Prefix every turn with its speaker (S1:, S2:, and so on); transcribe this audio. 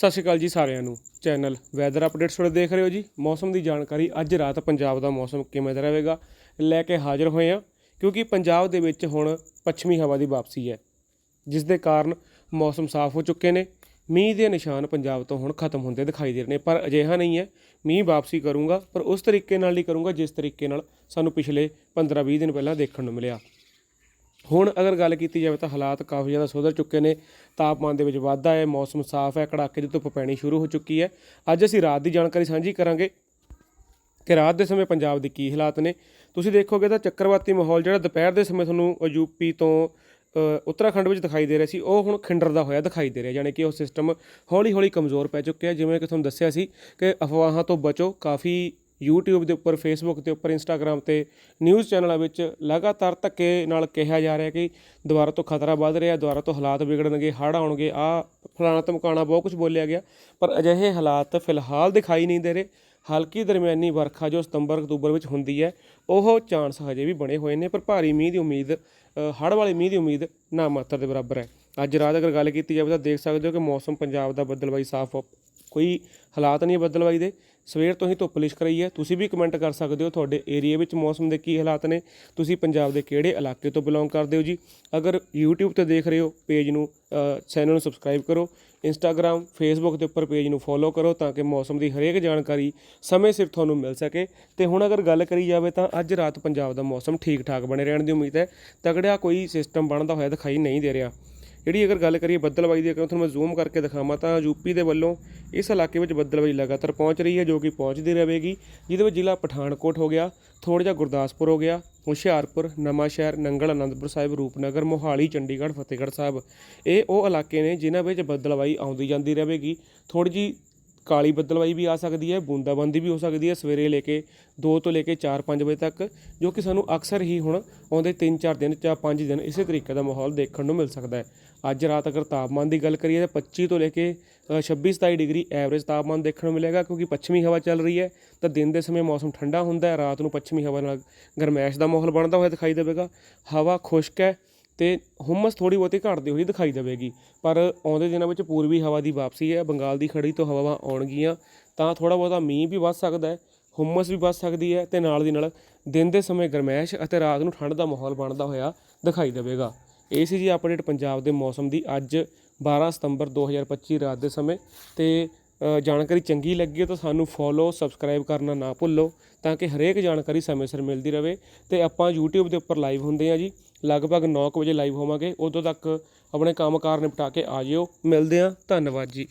S1: ਸਤਿ ਸ਼੍ਰੀ ਅਕਾਲ ਜੀ ਸਾਰਿਆਂ ਨੂੰ। ਚੈਨਲ ਵੈਦਰ ਅਪਡੇਟਸ ਤੁਹਾਡੇ ਦੇਖ ਰਹੇ ਹੋ ਜੀ। ਮੌਸਮ ਦੀ ਜਾਣਕਾਰੀ ਅੱਜ ਰਾਤ ਪੰਜਾਬ ਦਾ ਮੌਸਮ ਕਿਵੇਂ ਦਾ ਰਹੇਗਾ ਲੈ ਕੇ ਹਾਜ਼ਰ ਹੋਏ ਆ ਕਿਉਂਕਿ ਪੰਜਾਬ ਦੇ ਵਿੱਚ ਹੁਣ ਪੱਛਮੀ ਹਵਾ ਦੀ ਵਾਪਸੀ ਹੈ ਜਿਸ ਦੇ ਕਾਰਨ ਮੌਸਮ ਸਾਫ਼ ਹੋ ਚੁੱਕੇ ਨੇ। ਮੀਂਹ ਦੇ ਨਿਸ਼ਾਨ ਪੰਜਾਬ ਤੋਂ ਹੁਣ ਖਤਮ ਹੁੰਦੇ ਦਿਖਾਈ ਦੇ ਰਹੇ ਨੇ, ਪਰ ਅਜਿਹਾ ਨਹੀਂ ਹੈ। ਮੀਂਹ ਵਾਪਸੀ ਕਰੂੰਗਾ, ਪਰ ਉਸ ਤਰੀਕੇ ਨਾਲ ਨਹੀਂ ਕਰੂੰਗਾ, ਜਿਸ ਤਰੀਕੇ ਨਾਲ ਸਾਨੂੰ ਪਿਛਲੇ 15-20 ਦਿਨ ਪਹਿਲਾਂ ਦੇਖਣ ਨੂੰ ਮਿਲਿਆ। ਹੁਣ ਅਗਰ ਗੱਲ ਕੀਤੀ ਜਾਵੇ ਤਾਂ ਹਾਲਾਤ ਕਾਫੀ ਜ਼ਿਆਦਾ ਸੁਧਰ ਚੁੱਕੇ ਨੇ, ਤਾਪਮਾਨ ਦੇ ਵਿੱਚ ਵਾਧਾ ਹੈ, ਮੌਸਮ ਸਾਫ਼ ਹੈ, ਕੜਾਕੇ ਦੀ ਧੁੱਪ ਪੈਣੀ ਸ਼ੁਰੂ ਹੋ ਚੁੱਕੀ ਹੈ। ਅੱਜ ਅਸੀਂ ਰਾਤ ਦੀ ਜਾਣਕਾਰੀ ਸਾਂਝੀ ਕਰਾਂਗੇ ਕਿ ਰਾਤ ਦੇ ਸਮੇਂ ਪੰਜਾਬ ਦੇ ਕੀ ਹਾਲਾਤ ਨੇ। ਤੁਸੀਂ ਦੇਖੋਗੇ ਤਾਂ ਚੱਕਰਵਾਤੀ ਮਾਹੌਲ ਜਿਹੜਾ ਦੁਪਹਿਰ ਦੇ ਸਮੇਂ ਤੁਹਾਨੂੰ ਯੂਪੀ ਤੋਂ ਉੱਤਰਾਖੰਡ ਵਿੱਚ ਦਿਖਾਈ ਦੇ ਰਿਹਾ ਸੀ, ਉਹ ਹੁਣ ਖਿੰਡਰਦਾ ਹੋਇਆ ਦਿਖਾਈ ਦੇ ਰਿਹਾ, ਯਾਨੀ ਕਿ ਉਹ ਸਿਸਟਮ ਹੌਲੀ ਹੌਲੀ ਕਮਜ਼ੋਰ ਪੈ ਚੁੱਕਿਆ ਜਿਵੇਂ ਕਿ ਤੁਹਾਨੂੰ ਦੱਸਿਆ ਸੀ ਕਿ ਅਫਵਾਹਾਂ ਤੋਂ ਬਚੋ, ਕਾਫੀ YouTube ਦੇ ਉੱਪਰ Facebook ਦੇ ਉੱਪਰ Instagram ਤੇ ਨਿਊਜ਼ ਚੈਨਲਾਂ ਵਿੱਚ ਲਗਾਤਾਰ ਧੱਕੇ ਨਾਲ ਕਿਹਾ ਜਾ ਰਿਹਾ ਕਿ ਦੁਬਾਰਾ ਤੋਂ ਖਤਰਾ ਵੱਧ ਰਿਹਾ ਦੁਬਾਰਾ ਤੋਂ ਹਾਲਾਤ ਵਿਗੜਨਗੇ ਹੜ੍ਹ ਆਉਣਗੇ ਆ ਫਲਾਣਾ ਧਮਕਾਣਾ ਬਹੁਤ ਕੁਝ ਬੋਲਿਆ ਗਿਆ ਪਰ ਅਜਿਹੇ ਹਾਲਾਤ ਫਿਲਹਾਲ ਦਿਖਾਈ ਨਹੀਂ ਦੇ ਰਹੇ। ਹਲਕੀ ਦਰਮਿਆਨੀ ਵਰਖਾ ਜੋ ਸਤੰਬਰ ਅਕਤੂਬਰ ਵਿੱਚ ਹੁੰਦੀ ਹੈ ਉਹ ਚਾਂਸ ਹਜੇ ਵੀ ਬਣੇ ਹੋਏ ਨੇ ਪਰ ਭਾਰੀ ਮੀਂਹ ਦੀ ਉਮੀਦ ਅ, ਹੜ੍ਹ ਵਾਲੇ ਮੀਂਹ ਦੀ ਉਮੀਦ ਨਾ ਮਾਤਰ ਦੇ ਬਰਾਬਰ ਹੈ। ਅੱਜ ਰਾਤ ਅਗਰ ਗੱਲ ਕੀਤੀ ਜਾਵੇ ਤਾਂ ਦੇਖ ਸਕਦੇ ਹੋ ਕਿ ਮੌਸਮ ਪੰਜਾਬ ਦਾ ਬੱਦਲਬਾਈ ਸਾਫ਼ ਹੋ- ਕੋਈ ਹਾਲਾਤ ਨਹੀਂ ਹੈ ਦੇ। ਸਵੇਰ ਤੋਂ ਹੀ ਧੁੱਪ ਲਿਸ਼ਕ ਰਹੀ ਹੈ। ਤੁਸੀਂ ਵੀ ਕਮੈਂਟ ਕਰ ਸਕਦੇ ਹੋ ਤੁਹਾਡੇ ਏਰੀਆ ਵਿੱਚ ਮੌਸਮ ਦੇ ਕੀ ਹਾਲਾਤ ਨੇ। ਤੁਸੀਂ ਪੰਜਾਬ ਦੇ ਕਿਹੜੇ ਇਲਾਕੇ ਤੋਂ ਬਿਲੋਂਗ ਕਰਦੇ ਹੋ ਜੀ? ਅਗਰ YouTube ਤੇ ਦੇਖ ਰਹੇ ਹੋ ਪੇਜ ਨੂੰ ਚੈਨਲ ਨੂੰ ਸਬਸਕ੍ਰਾਈਬ ਕਰੋ। ਇੰਸਟਾਗ੍ਰam ਫੇਸਬੁੱਕ ਦੇ ਉੱਪਰ ਪੇਜ ਨੂੰ ਫੋਲੋ ਕਰੋ ਤਾਂ ਕਿ ਮੌਸਮ ਦੀ ਹਰੇਕ ਜਾਣਕਾਰੀ ਸਮੇਂ ਸਿਰ ਤੁਹਾਨੂੰ ਮਿਲ ਸਕੇ। ਤੇ ਹੁਣ ਅਗਰ ਗੱਲ ਕਰੀ ਜਾਵੇ ਤਾਂ ਅੱਜ ਰਾਤ ਪੰਜਾਬ ਦਾ ਮੌਸਮ ਠੀਕ ਠਾਕ ਬਣੇ ਰਹਿਣ ਦੀ ਉਮੀਦ ਹੈ। ਤਗੜਿਆ ਕੋਈ ਸਿਸਟਮ ਬਣਦਾ ਹੋਇਆ ਦਿਖਾਈ ਨਹੀਂ ਦੇ ਰਿਹਾ। ਜਿਹੜੀ ਅਗਰ ਗੱਲ ਕਰੀਏ ਬੱਦਲਬਾਈ ਦੀ, ਅਗਰ ਤੁਹਾਨੂੰ ਮੈਂ ਜ਼ੂਮ ਕਰਕੇ ਦਿਖਾਵਾਂ ਤਾਂ ਯੂਪੀ ਦੇ ਵੱਲੋਂ ਇਸ ਇਲਾਕੇ ਵਿੱਚ ਬੱਦਲਬਾਈ ਲਗਾਤਾਰ ਪਹੁੰਚ ਰਹੀ ਹੈ, ਜੋ ਕਿ ਪਹੁੰਚਦੀ ਰਹੇਗੀ, ਜਿਹਦੇ ਵਿੱਚ ਜ਼ਿਲ੍ਹਾ ਪਠਾਨਕੋਟ ਹੋ ਗਿਆ, ਥੋੜ੍ਹਾ ਜਿਹਾ ਗੁਰਦਾਸਪੁਰ ਹੋ ਗਿਆ, ਹੁਸ਼ਿਆਰਪੁਰ, ਨਵਾਂਸ਼ਹਿਰ, ਨੰਗਲ, ਅਨੰਦਪੁਰ ਸਾਹਿਬ, ਰੂਪਨਗਰ, ਮੋਹਾਲੀ, ਚੰਡੀਗੜ੍ਹ, ਫਤਿਹਗੜ੍ਹ ਸਾਹਿਬ। ਇਹ ਉਹ ਇਲਾਕੇ ਨੇ ਜਿਨ੍ਹਾਂ ਵਿੱਚ ਬੱਦਲਬਾਈ ਆਉਂਦੀ ਜਾਂਦੀ ਰਹੇਗੀ। ਥੋੜੀ ਜੀ ਕਾਲੀ ਬੱਦਲਬਾਈ ਵੀ ਆ ਸਕਦੀ ਹੈ, ਬੂੰਦਾਬਾਂਦੀ ਵੀ ਹੋ ਸਕਦੀ ਹੈ ਸਵੇਰੇ ਲੈ ਕੇ 2 ਤੋਂ ਲੈ ਕੇ 4-5 ਵਜੇ ਤੱਕ, ਜੋ ਕਿ ਸਾਨੂੰ ਅਕਸਰ ਹੀ ਹੁਣ ਆਉਂਦੇ 3-4 ਦਿਨ ਜਾਂ 5 ਦਿਨ ਇਸੇ ਤਰੀਕੇ ਦਾ ਮਾਹੌਲ ਦੇਖਣ ਨੂੰ ਮਿਲ ਸਕਦਾ ਹੈ। ਅੱਜ ਰਾਤ ਅਗਰ ਤਾਪਮਾਨ ਦੀ ਗੱਲ ਕਰੀਏ ਤਾਂ 25 ਤੋਂ ਲੈ ਕੇ 26-27 ਡਿਗਰੀ ਐਵਰੇਜ ਤਾਪਮਾਨ ਦੇਖਣ ਨੂੰ ਮਿਲੇਗਾ, ਕਿਉਂਕਿ ਪੱਛਮੀ ਹਵਾ ਚੱਲ ਰਹੀ ਹੈ, ਤਾਂ ਦਿਨ ਦੇ ਸਮੇਂ ਮੌਸਮ ਠੰਡਾ ਹੁੰਦਾ ਹੈ, ਰਾਤ ਨੂੰ ਪੱਛਮੀ ਹਵਾ ਨਾਲ ਗਰਮੈਸ਼ ਦਾ ਮਾਹੌਲ ਬਣਦਾ ਹੋਇਆ ਦਿਖਾਈ ਦੇਵੇਗਾ। ਹਵਾ ਖੁਸ਼ਕ ਹੈ ਤੇ ਹੁਮਸ ਥੋੜੀ ਬਹੁਤੀ ਘਟਦੀ ਹੋਈ ਦਿਖਾਈ ਦੇਵੇਗੀ। ਪਰ ਆਉਂਦੇ ਦਿਨਾਂ ਵਿੱਚ ਪੂਰਬੀ ਹਵਾ ਦੀ ਵਾਪਸੀ ਹੈ, ਬੰਗਾਲ ਦੀ ਖੜੀ ਤੋਂ ਹਵਾਵਾਂ ਆਉਣਗੀਆਂ, ਤਾਂ ਥੋੜਾ ਬਹੁਤਾ ਮੀਂਹ ਵੀ ਵੱਧ ਸਕਦਾ ਹੈ, ਹੁਮਸ ਵੀ ਵੱਧ ਸਕਦੀ ਹੈ ਤੇ ਨਾਲ ਦੀ ਨਾਲ ਦਿਨ ਦੇ ਸਮੇਂ ਗਰਮੈਸ਼ ਅਤੇ ਰਾਤ ਨੂੰ ਠੰਡ ਦਾ ਮਾਹੌਲ ਬਣਦਾ ਹੋਇਆ ਦਿਖਾਈ ਦੇਵੇਗਾ। ਇਹ ਸੀ ਜੀ ਅਪਡੇਟ ਪੰਜਾਬ ਦੇ ਮੌਸਮ ਦੀ ਅੱਜ 12 ਸਤੰਬਰ 2025 ਰਾਤ ਦੇ ਸਮੇਂ। ਤੇ ਜਾਣਕਾਰੀ ਚੰਗੀ ਲੱਗੀ ਹੈ ਤਾਂ ਸਾਨੂੰ ਫੋਲੋ ਸਬਸਕ੍ਰਾਈਬ ਕਰਨਾ ਨਾ ਭੁੱਲੋ ਤਾਂ ਕਿ ਹਰੇਕ ਜਾਣਕਾਰੀ ਸਮੇਂ ਸਿਰ ਮਿਲਦੀ ਰਹੇ। ਤੇ ਆਪਾਂ YouTube ਦੇ ਉੱਪਰ ਲਾਈਵ ਹੁੰਦੇ ਆ ਜੀ। ਲਗਭਗ 9 ਵਜੇ ਲਾਈਵ ਹੋਵਾਂਗੇ। ਉਦੋਂ ਤੱਕ ਆਪਣੇ ਕੰਮਕਾਰ ਨਿਪਟਾ ਕੇ ਆ ਜਿਓ। ਮਿਲਦੇ ਹਾਂ। ਧੰਨਵਾਦ ਜੀ।